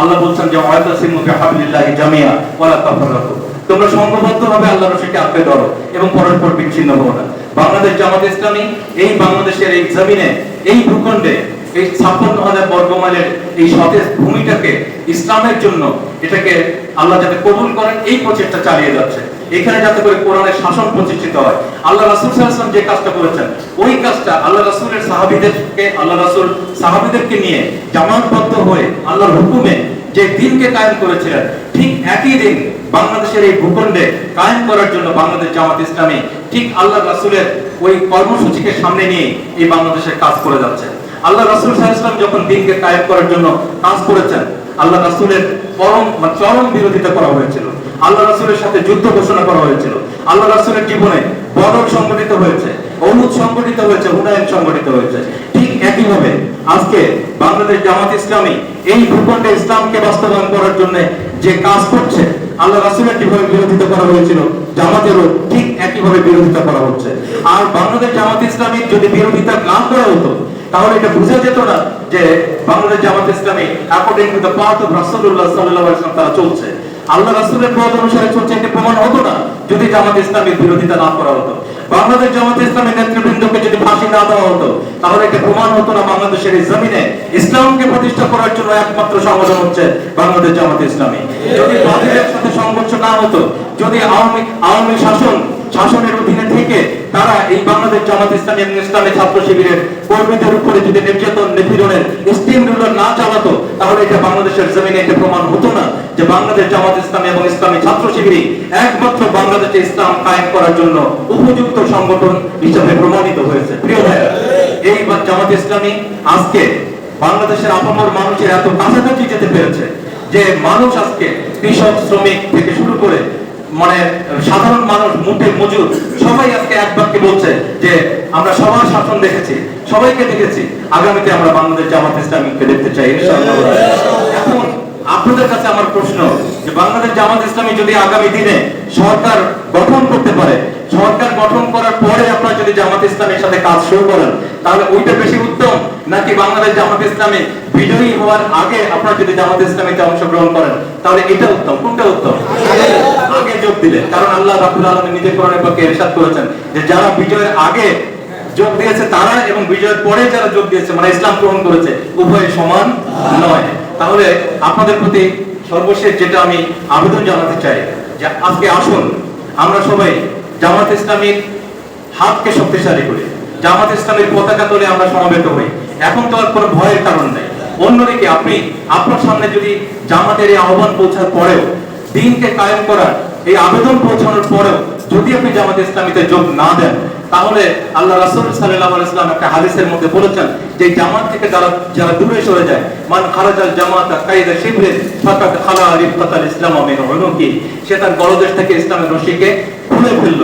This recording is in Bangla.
আল্লাহ বলছেন যে, ওয়াতাসিমু বিহাবলিল্লাহি জামিয়া, ওয়ালা তাফাররাকু তোমরা সংঘবদ্ধভাবে আল্লাহর রশিকে আঁকড়ে ধরো এবং পরস্পর বিচ্ছিন্ন হও না। বাংলাদেশ জামাত ইসলামী এই বাংলাদেশের এই জমিনে, এই ভূখণ্ডে, এই ছাপ্পান্ন হাজার বর্গমাইলের এই সতেজ ভূমিটাকে ইসলামের জন্য এটাকে আল্লাহ যাতে কবুল করেন, এই প্রচেষ্টা চালিয়ে যাচ্ছে। এখানে যাতে করে কোরআনের শাসন প্রতিষ্ঠিত হয়। আল্লাহ রাসূল ওয়াসাল্লাম যে কাজটা করেছেন, ওই কাজটা আল্লাহ রাসূলের সাহাবীদেরকে, আল্লাহ রাসূল সাহাবীদেরকে নিয়ে জামাতবদ্ধ হয়ে আল্লাহর হুকুমে যে দিনকে কায়েম করেছিলেন, ঠিক একই দিন বাংলাদেশের এই ভূখণ্ডে কায়েম করার জন্য বাংলাদেশ জামাত ইসলামী ঠিক আল্লাহ রাসূলের ওই কর্মসূচিকে সামনে নিয়ে এই বাংলাদেশের কাজ করে যাচ্ছে। আল্লাহ রাসুল আলাইহি যখন দিনকে কায়েম করার জন্য কাজ করেছেন, আল্লাহ রাসূলের পরম মানে চরম বিরোধিতা করা হয়েছিল। আল্লাহ রাসূলের সাথে যুদ্ধ ঘোষণা করা হয়েছিল। আল্লাহ রাসূলের জীবনে বদর সংগঠিত হয়েছে অনুদ সংগঠিত হয়েছে হুনায়ন সংগঠিত হয়েছে। ঠিক একইভাবে আজকে বাংলাদেশ জামাত ইসলামী এই ভূখণ্ডে ইসলামকে বাস্তবায়ন করার জন্য যে কাজ করছে, আল্লাহ রাসূলের যেভাবে বিরোধিতা করা হয়েছিল, জামাতেরও ঠিক একইভাবে বিরোধিতা করা হচ্ছে। আর বাংলাদেশ জামাত ইসলামীর যদি বিরোধিতা না করা হতো, তাহলে এটা বোঝা যেত না যে Bangladesh Jamaat Islami according to the path of আলাইহি ওয়াসাল্লাম তারা চলছে। আল্লাহ রাসূলের পথ অনুসারে চলছে এটা প্রমাণ হতো না, যদি জামাত ইসলামীর বিরোধিতা না করা হতো। বাংলাদেশ জামাত ইসলামের নেতৃবৃন্দকে যদি ফাঁসি না দেওয়া হতো, তাহলে এটা প্রমাণ হতো না বাংলাদেশের এই জমিনে ইসলামকে প্রতিষ্ঠা করার জন্য একমাত্র সংগঠন হচ্ছে বাংলাদেশ জামাত ইসলামী। যদি বাতিলের সাথে সংঘর্ষ না হতো, যদি আওয়ামী আওয়ামী শাসন, শাসনের অধীনে থেকে তারা এই বাংলাদেশ জামাত ইসলামী এবং ছাত্র শিবিরের কর্মীদের উপরে যদি নির্যাতন, নিপীড়নের স্টিম রুলার না চালাতো তাহলে এটা বাংলাদেশের জমিনে এটা প্রমাণ হতো না যে বাংলাদেশ জামাত ইসলামী এবং ইসলামী ছাত্র শিবিরই একমাত্র বাংলাদেশে ইসলাম কায়েম করার জন্য উপযুক্ত সংগঠন হিসাবে প্রমাণিত হয়েছে। প্রিয় ভাইরা এই জামাত ইসলামী আজকে বাংলাদেশের আপামর মানুষের এত কাছাকাছি যেতে পেরেছে যে মানুষ আজকে কৃষক, শ্রমিক থেকে শুরু করে মানে সাধারণ মানুষ, মুঠে মজুর, সবাই আজকে এক বাক্যে বলছে যে আমরা সবার শাসন দেখেছি, সবাইকে দেখেছি। আগামীতে আমরা বাংলাদেশ জামাত ইসলামীকে দেখতে চাই, ইনশাআল্লাহ। আপনাদের কাছে আমার প্রশ্ন যে বাংলাদেশ জামাত ইসলামী যদি আগামী দিনে সরকার গঠন করতে পারে, সরকার গঠন করার পরে আপনারা যদি জামাত ইসলামের সাথে কাজ শুরু করেন, তাহলে ওইটা বেশি উত্তম? নাকি বাংলাদেশ জামাত ইসলামী বিজয়ী হওয়ার আগে আপনারা যদি জামাত ইসলামীতে অংশগ্রহণ করেন, তাহলে এটা উত্তম? কোনটা উত্তম? আগে যোগ দিলে কারণ আল্লাহ রাব্বুল আলামিন নিজের কোরআনের পক্ষে ইরশাদ করেছেন যে যারা বিজয়ের আগে যোগ দিয়েছে তারা এবং বিজয়ের পরে যারা যোগ দিয়েছে মানে ইসলাম গ্রহণ করেছে, উভয় সমান নয়। তাহলে আপনাদের প্রতি সর্বশেষ যেটা আমি আবেদন জানাতে চাই, যে আজকে আসুন, আমরা সবাই জামাত ইসলামীর হাতকে শক্তিশালী করি। জামাত ইসলামের পতাকা তোলে আমরা সমবেত হই। এখন তো আর কোনো ভয়ের কারণ নেই। অন্যদিকে আপনি, আপনার সামনে যদি জামাতের এই আহ্বান পৌঁছার পরেও, দিনকে কায়েম করার এই আবেদন পৌঁছানোর পরেও যদি আপনি জামাত ইসলামীতে যোগ না দেন তাহলে আল্লাহ রাসুল সাল্লাহ ইসলাম একটা হাদিসের মধ্যে বলেছেন যে জামাত থেকে যারা যারা দূরে সরে যায়, মান খারাজাল জামাত কাইদা শিবরে ফাকাত খালা রিফাতাল ইসলাম মিন কি সে তার বড়দেশ থেকে ইসলামের রশিকে খুলে ফেলল।